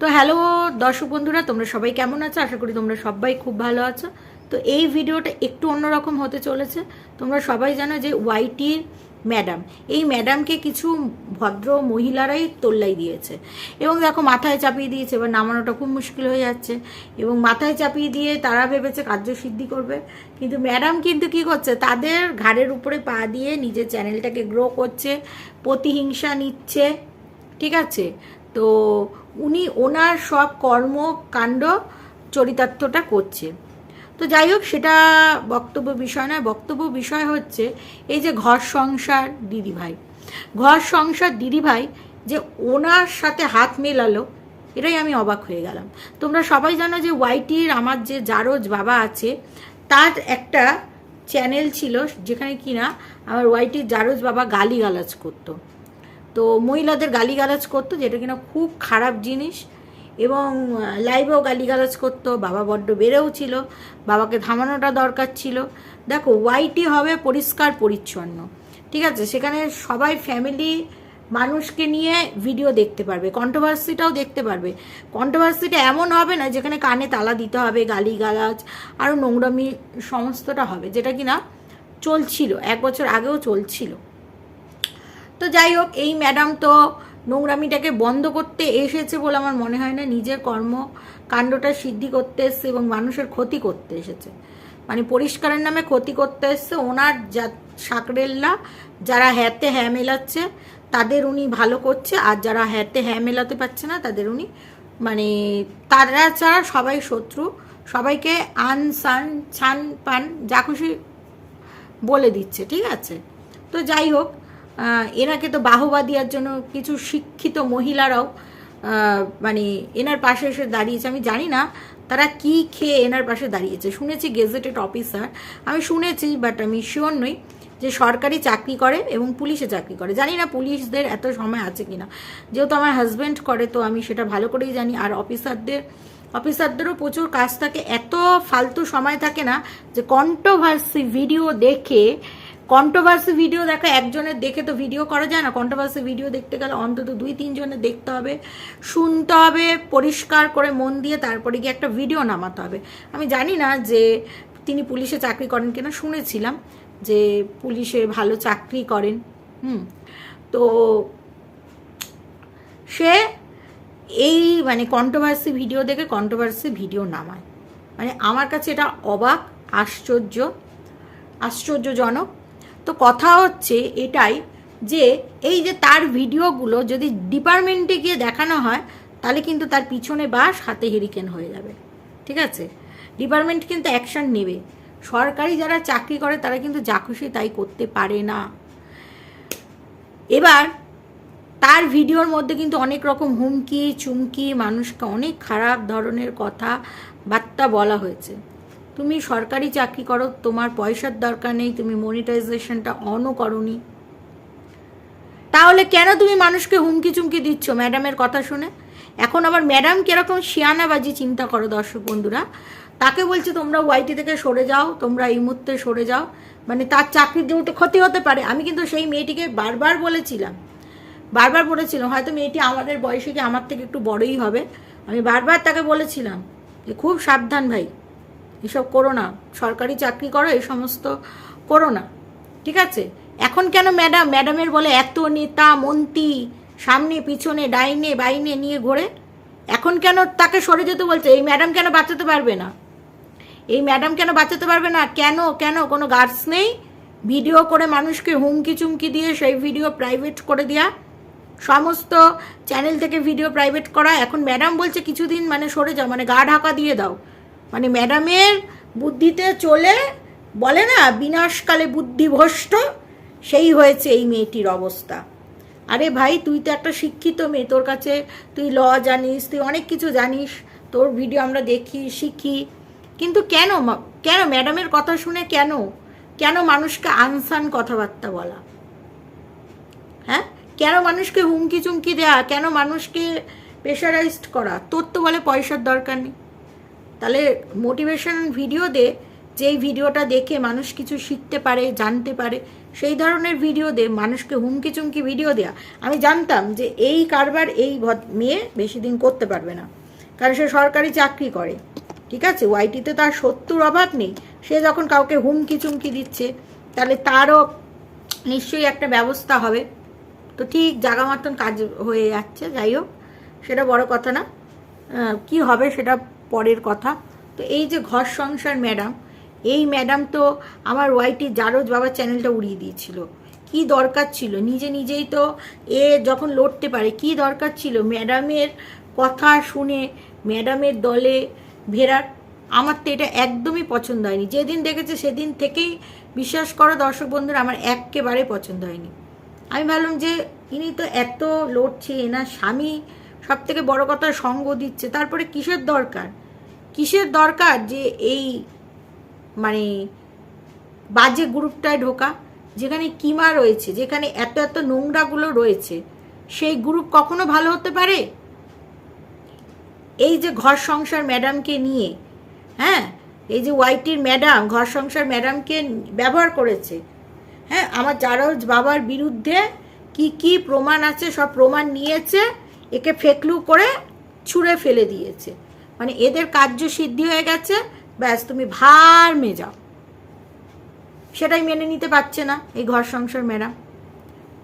তো হ্যালো দর্শক বন্ধুরা, তোমরা সবাই কেমন আছো? আশা করি তোমরা সবাই খুব ভালো আছো। তো এই ভিডিওটা একটু অন্যরকম হতে চলেছে। তোমরা সবাই জানো যে ওয়াইটির ম্যাডাম, এই ম্যাডামকে কিছু ভদ্র মহিলারাই তোল্লাই দিয়েছে। এবং দেখো, মাথায় চাপিয়ে দিয়েছে, এবার নামানোটা খুব মুশকিল হয়ে যাচ্ছে। এবং মাথায় চাপিয়ে দিয়ে তারা ভেবেছে কার্যসিদ্ধি করবে। কিন্তু ম্যাডাম কিন্তু কি করছে? তাদের ঘাড়ের উপরে পা দিয়ে নিজের চ্যানেলটাকে গ্রো করছে, প্রতিহিংসা নিচ্ছে, ঠিক আছে? তো উনি ওনার সব কর্মকাণ্ড চরিতার্থটা করছে। তো যাই হোক, সেটা বক্তব্য বিষয় নয়। বক্তব্য বিষয় হচ্ছে এই যে ঘর সংসার দিদিভাই। ঘর সংসার দিদিভাই যে ওনার সাথে হাত মেলালো, এটাই আমি অবাক হয়ে গেলাম। তোমরা সবাই জানো যে ওয়াইটির আমার যে জারজ বাবা আছে, তার একটা চ্যানেল ছিল যেখানে কিনা আমার ওয়াইটির জারজ বাবা গালিগালাজ করতো। তো মহিলাদের গালিগালাজ করতো, যেটা কিনা খুব খারাপ জিনিস। এবং লাইভেও গালিগালাজ করতো, বাবা বড্ড বেড়েও ছিল, বাবাকে থামানোটা দরকার ছিল। দেখো ওয়াইটি হবে পরিষ্কার পরিচ্ছন্ন। ঠিক আছে, সেখানে সবাই ফ্যামিলি মানুষকে নিয়ে ভিডিও দেখতে পারবে কন্ট্রোভার্সিটাও দেখতে পারবে। কন্ট্রোভার্সিটা এমন হবে না, যেখানে কানে তালা দিতে হবে, গালিগালাজ আরও নোংরামি সমস্তটা হবে, যেটা কিনা চলছিল, এক বছর আগেও চলছিল। তো যাই হোক, এই ম্যাডাম তো নোংরামিটাকে বন্ধ করতে এসেছে বলে আমার মনে হয় না। নিজের কর্ম কাণ্ডটা সিদ্ধি করতে এসছে এবং মানুষের ক্ষতি করতে এসেছে। মানে পরিষ্কারের নামে ক্ষতি করতে এসছে। ওনার যা সাকরেল্লা, যারা হ্যাতে হ্যাঁ মেলাচ্ছে, তাদের উনি ভালো করছে। আর যারা হ্যাতে হ্যাঁ মেলাতে পারছে না, তাদের উনি মানে তারা ছাড়া সবাই শত্রু। সবাইকে আন, সান, ছান, পান, যা খুশি বলে দিচ্ছে, ঠিক আছে? তো যাই হোক এনাকে তো বাহবা দেওয়ার জন্য কিছু শিক্ষিত মহিলারাও মানে এনার পাশে এসে দাঁড়িয়েছে। আমি জানি না তারা কি খেয়ে এনার পাশে দাঁড়িয়েছে। শুনেছি গেজেটেড অফিসার আমি শুনেছি বাট আমি শিওর নই যে সরকারি চাকরি করে এবং পুলিশে চাকরি করে। জানি না পুলিশদের এত সময় আছে কিনা। যেহেতু আমার হাজব্যান্ড করে, তো আমি সেটা ভালো করেই জানি। আর অফিসারদের অফিসারদেরও প্রচুর কাজ থাকে। এত ফালতু সময় থাকে না যে কন্ট্রোভার্সি ভিডিও দেখে কন্ট্রোভার্সি ভিডিও দেখা একজনের দেখে তো ভিডিও করা যায় না। কন্ট্রোভার্সি ভিডিও দেখতে গেলে অন্তত দুই তিনজনের দেখতে হবে, শুনতে হবে, পরিষ্কার করে মন দিয়ে তারপরে গিয়ে একটা ভিডিও নামাতে হবে। আমি জানি না যে তিনি পুলিশে চাকরি করেন কিনা, শুনেছিলাম যে পুলিশে ভালো চাকরি করেন। হুম, তো সে এই মানে কন্ট্রোভার্সি ভিডিও দেখে কন্ট্রোভার্সি ভিডিও নামায়। মানে আমার কাছে এটা অবাক, আশ্চর্য, আশ্চর্যজনক। তো কথা হচ্ছে এটাই যে এই যে তার ভিডিওগুলো যদি ডিপার্টমেন্টে গিয়ে দেখানো হয়, তাহলে কিন্তু তার পিছনে বাস, হাতে হেরিকেন হয়ে যাবে। ঠিক আছে? ডিপার্টমেন্ট কিন্তু অ্যাকশন নেবে। সরকারি যারা চাকরি করে, তারা কিন্তু যা খুশি তাই করতে পারে না। এবার, তার ভিডিওর মধ্যে কিন্তু অনেক রকম হুমকি, চুমকি, মানুষকে অনেক খারাপ ধরনের কথা, বার্তা বলা হয়েছে। তুমি সরকারি চাকরি করো, তোমার পয়সার দরকার নেই, তুমি মনিটাইজেশনটা অনও করনি। তাহলে কেন তুমি মানুষকে হুমকি চুমকি দিচ্ছ? ম্যাডামের কথা শুনে। এখন আবার ম্যাডাম কীরকম শিয়ানাবাজি চিন্তা করো দর্শক বন্ধুরা। তাকে বলছে, তোমরা ওয়াইটি থেকে সরে যাও, তোমরা এই মুহূর্তে সরে যাও। মানে তার চাকরির যেহেতু ক্ষতি হতে পারে। আমি কিন্তু সেই মেয়েটিকে বারবার বলেছিলাম। বারবার বলেছিলাম, হয়তো মেয়েটি আমাদের বয়সে কি আমার থেকে একটু বড়ই হবে? আমি বারবার তাকে বলেছিলাম যে, খুব সাবধান ভাই। এসব করো না। সরকারি চাকরি করো, এই সমস্ত করো না। ঠিক আছে? এখন কেন ম্যাডাম? ম্যাডামের বলে এত নেতা, মন্ত্রী, সামনে, পিছনে, ডাইনে, বাইনে নিয়ে ঘোরে। এখন কেন তাকে সরে যেতে বলছে? এই ম্যাডাম কেন বাঁচাতে পারবে না? এই ম্যাডাম কেন বাঁচাতে পারবে না? কেন কেন? কোনো গার্ডস নেই? ভিডিও করে মানুষকে হুমকি চুমকি দিয়ে সেই ভিডিও প্রাইভেট করে দেওয়া সমস্ত চ্যানেল থেকে ভিডিও প্রাইভেট করা। এখন ম্যাডাম বলছে, কিছুদিন মানে সরে যাও মানে গা ঢাকা দিয়ে দাও। মানে ম্যাডামের বুদ্ধিতে চলে বলে না, বিনাশকালে বুদ্ধিভ্রষ্ট, সেই হয়েছে এই মেয়েটির অবস্থা। আরে ভাই, তুই তো একটা শিক্ষিত মেয়ে, তোর কাছে তুই ল জানিস, তুই অনেক কিছু জানিস, তোর ভিডিও আমরা দেখি, শিখি। কিন্তু কেন কেন ম্যাডামের কথা শুনে কেন? কেন মানুষকে আনসান কথাবার্তা বলা? হ্যাঁ? কেন মানুষকে হুমকি চুমকি দেয়া? কেন মানুষকে প্রেশারাইজড করা? তোর তো বলে পয়সার দরকার নেই। তাহলে মোটিভেশন ভিডিও দে, যেই ভিডিওটা দেখে মানুষ কিছু শিখতে পারে, জানতে পারে, সেই ধরনের ভিডিও দে, মানুষকে হুমকি চুমকি ভিডিও দেয়া। আমি জানতাম যে এই কারবার এই মেয়ে বেশি দিন করতে পারবে না। কারণ সে সরকারি চাকরি করে, ঠিক আছে? ওয়াইটিতে তার সত্যুর অভাব নেই। সে যখন কাউকে হুমকি চুমকি দিচ্ছে, তাহলে তারও নিশ্চয়ই একটা ব্যবস্থা হবে। তো ঠিক জাগা মতন কাজ হয়ে যাচ্ছে, যাই হোক, সেটা বড় কথা না। কি হবে সেটা পরের কথা। তো এই যে ঘর সংসার, ম্যাডাম, এই ম্যাডাম তো আমার ওয়াইটি জারজ বাবার চ্যানেলটা উড়িয়ে দিয়েছিল। কি দরকার ছিল? নিজে নিজেই তো এ যখন লড়তে পারে, কি দরকার ছিল? ম্যাডামের কথা শুনে ম্যাডামের দলে ভেরার আমার তো এটা একদমই পছন্দ হয়নি। যেদিন দেখেছে সেদিন থেকেই বিশ্বাস করো দর্শক বন্ধুরা, আমার একেবারে পছন্দ হয়নি। আমি ভাবলাম যে ইনি তো এত লড়ছে, এনার স্বামী সব থেকে বড় কথা সঙ্গ দিচ্ছে। তারপরে কিসের দরকার? কিসের দরকার যে এই মানে বাজে গ্রুপটায় ঢোকা? যেখানে কিমা রয়েছে, যেখানে এত এত নোংরাগুলো রয়েছে, সেই গ্রুপ কখনো ভালো হতে পারে? এই যে ঘর সংসার ম্যাডামকে নিয়ে হ্যাঁ? এই যে ওয়াইটির ম্যাডাম, ঘর সংসার ম্যাডামকে ব্যবহার করেছে হ্যাঁ? আমার জারজ বাবার বিরুদ্ধে কি কি প্রমাণ আছে, সব প্রমাণ নিয়েছে একে ফেকলু করে ছুঁড়ে ফেলে দিয়েছে। মানে এদের কার্য সিদ্ধি হয়ে গেছে, ব্যাস তুমি ভার মে যাও সেটাই মেনে নিতে পারছে না এই ঘর সংসার ম্যাডাম।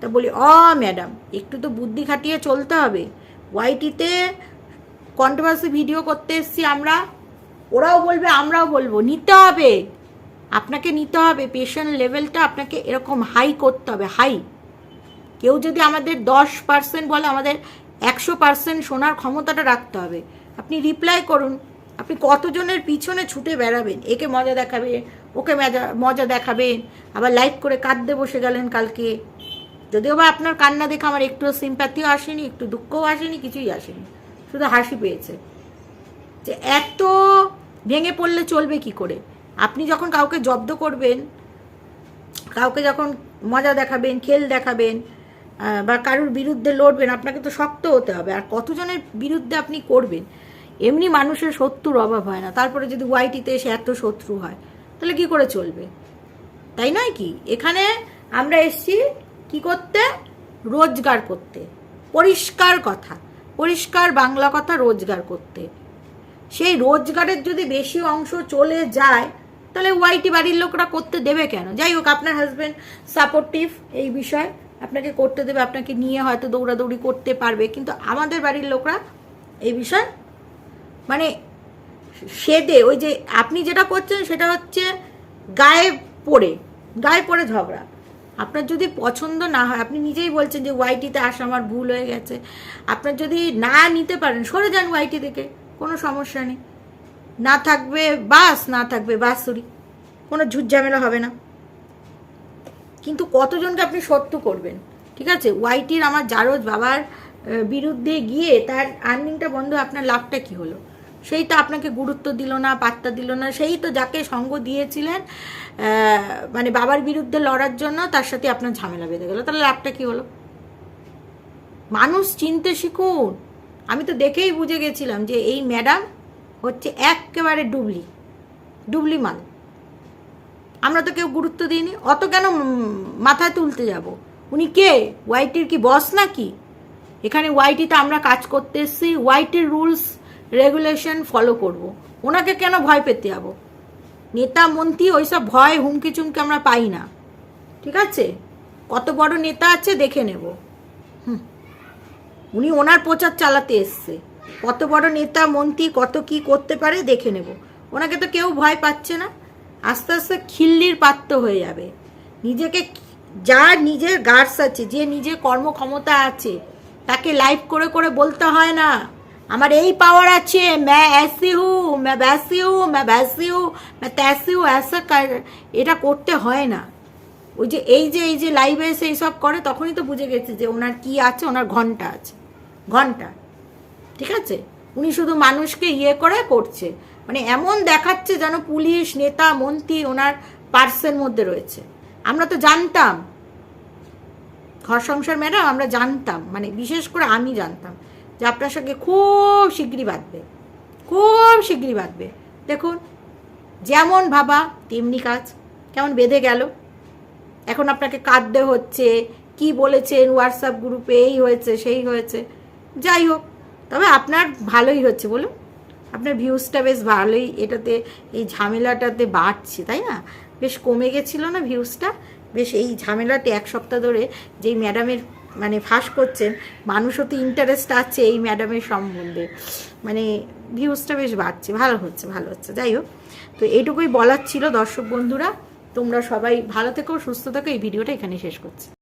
তা বলি, অ, ম্যাডাম, একটু তো বুদ্ধি খাটিয়ে চলতে হবে। ওয়াইটিতে কন্ট্রোভার্সি ভিডিও করতে এসছি আমরা, ওরাও বলবে, আমরাও বলব। নিতে হবে। আপনাকে নিতে হবে। পেশেন্ট লেভেলটা আপনাকে এরকম হাই করতে হবে হাই কেউ যদি আমাদের দশ পার্সেন্ট বলে, আমাদের একশো পার্সেন্ট শোনার ক্ষমতাটা রাখতে হবে। আপনি রিপ্লাই করুন, আপনি কতজনের পিছনে ছুটে বেড়াবেন? একে মজা দেখাবেন, ওকে মজা মজা দেখাবেন, আবার লাইভ করে কাঁদতে বসে গেলেন কালকে। যদিও বা আপনার কান্না দেখে আমার একটু সিম্প্যাথিও আসেনি, একটু দুঃখও আসেনি, কিছুই আসেনি। শুধু হাসি পেয়েছে। যে এত ভেঙে পড়লে চলবে কি করে? আপনি যখন কাউকে জব্দ করবেন, কাউকে যখন মজা দেখাবেন, খেল দেখাবেন বা কারোর বিরুদ্ধে লড়বেন, আপনাকে তো শক্ত হতে হবে। আর কতজনের বিরুদ্ধে আপনি করবেন? এমনি মানুষের শত্রুর অভাব হয় না। তারপরে যদি ওয়াইটিতে এসে এত শত্রু হয়, তাহলে কি করে চলবে? তাই নয় কি? এখানে আমরা এসছি কি করতে? রোজগার করতে। পরিষ্কার কথা। পরিষ্কার বাংলা কথা, রোজগার করতে। সেই রোজগারের যদি বেশি অংশ চলে যায়, তাহলে ওয়াইটি বাড়ির লোকরা করতে দেবে কেন? যাই হোক, আপনার হাজব্যান্ড সাপোর্টিভ এই বিষয়ে। আপনাকে করতে দেবে, আপনাকে নিয়ে হয়তো দৌড়াদৌড়ি করতে পারবে। কিন্তু আমাদের বাড়ির লোকরা এই বিষয় মানে সেদে ওই যে আপনি যেটা করছেন সেটা হচ্ছে গায়ে পড়ে গায়ে পড়ে ঝগড়া। আপনার যদি পছন্দ না হয়, আপনি নিজেই বলছেন যে ওয়াইটিতে আসা, আমার ভুল হয়ে গেছে। আপনার যদি না নিতে পারেন, সরে যান ওয়াইটি থেকে, কোনো সমস্যা নেই। না থাকবে বাস, না থাকবে বাসুরি কোনো ঝুট ঝামেলা হবে না। কিন্তু কতজনকে আপনি সত্য করবেন? ঠিক আছে? ওয়াইটির আমার জারজ বাবার বিরুদ্ধে গিয়ে তার আর্নিংটা বন্ধ, আপনার লাভটা কি হলো? সেই তো আপনাকে গুরুত্ব দিল না, পাত্তা দিল না। সেই তো যাকে সঙ্গ দিয়েছিলেন মানে বাবার বিরুদ্ধে লড়ার জন্য তার সাথে আপনার ঝামেলা বেঁধে গেল। তাহলে লাভটা কি হলো? মানুষ চিনতে শিখুন। আমি তো দেখেই বুঝে গেছিলাম যে এই ম্যাডাম হচ্ছে একেবারে ডুবলি। ডুবলি মাল আমরা তো কেউ গুরুত্ব দিইনি, অত কেন মাথায় তুলতে যাব? উনি কে? ওয়াইটির কি বস নাকি? এখানে ওয়াইটিতে আমরা কাজ করতে এসেছি, ওয়াইটির রুলস, রেগুলেশন ফলো করব। ওনাকে কেন ভয় পেতে যাব? নেতা, মন্ত্রী, ওইসব ভয়, হুমকি, চুমকি আমরা পাই না। ঠিক আছে? কত বড় নেতা আছে দেখে নেব। উনি ওনার প্রচার চালাতে এসছে। কত বড় নেতা, মন্ত্রী, কত কি করতে পারে দেখে নেব। ওনাকে তো কেউ ভয় পাচ্ছে না। আস্তে আস্তে খিল্লির পাত্র হয়ে যাবে। নিজেকে যার নিজের গার্ডস আছে, যে নিজের কর্মক্ষমতা আছে, তাকে লাইভ করে করে বলতে হয় না। আমার এই পাওয়ার আছে ম্যা অ্যাসি হু ম্যা ব্যাসি হু ম্যা ব্যাসি হু ম্যা ত্যাসি হু এটা করতে হয় না। ওই যে, এই যে এই যে লাইভে এসে এইসব করে, তখনই তো বুঝে গেছে যে ওনার কি আছে, ওনার ঘণ্টা আছে। ঘণ্টা। ঠিক আছে? উনি শুধু মানুষকে ইয়ে করে করছে। মানে এমন দেখাচ্ছে যেন পুলিশ, নেতা, মন্ত্রী ওনার পার্সের মধ্যে রয়েছে। আমরা তো জানতাম। ঘর সংসার ম্যাডাম, আমরা জানতাম। মানে বিশেষ করে আমি জানতাম যে আপনার সঙ্গে খুব শিগগিরই বাঁধবে। খুব শিগগিরই বাঁধবে। দেখুন, যেমন ভাবা তেমনি কাজ। কেমন বেঁধে গেল। এখন আপনাকে কাঁদতে হচ্ছে, কি বলেছেন হোয়াটসঅ্যাপ গ্রুপে এই হয়েছে, সেই হয়েছে। যাই হোক, তবে আপনার ভালোই হচ্ছে, বলুন। আপনার ভিউজটা বেশ ভালোই, এটাতে এই ঝামেলাটাতে বাড়ছে, তাই না? বেশ কমে গেছিল না ভিউজটা বেশ এই ঝামেলাটি এক সপ্তাহ ধরে যেই ম্যাডামের মানে ফাঁস করছেন, মানুষও তো ইন্টারেস্ট আছে এই ম্যাডামের সম্বন্ধে। মানে ভিউজটা বেশ বাড়ছে, ভালো হচ্ছে ভালো হচ্ছে। যাই হোক, তো এইটুকুই বলার ছিল দর্শক বন্ধুরা। তোমরা সবাই ভালো থেকো, সুস্থ থেকো, এই ভিডিওটা এখানে শেষ করছি।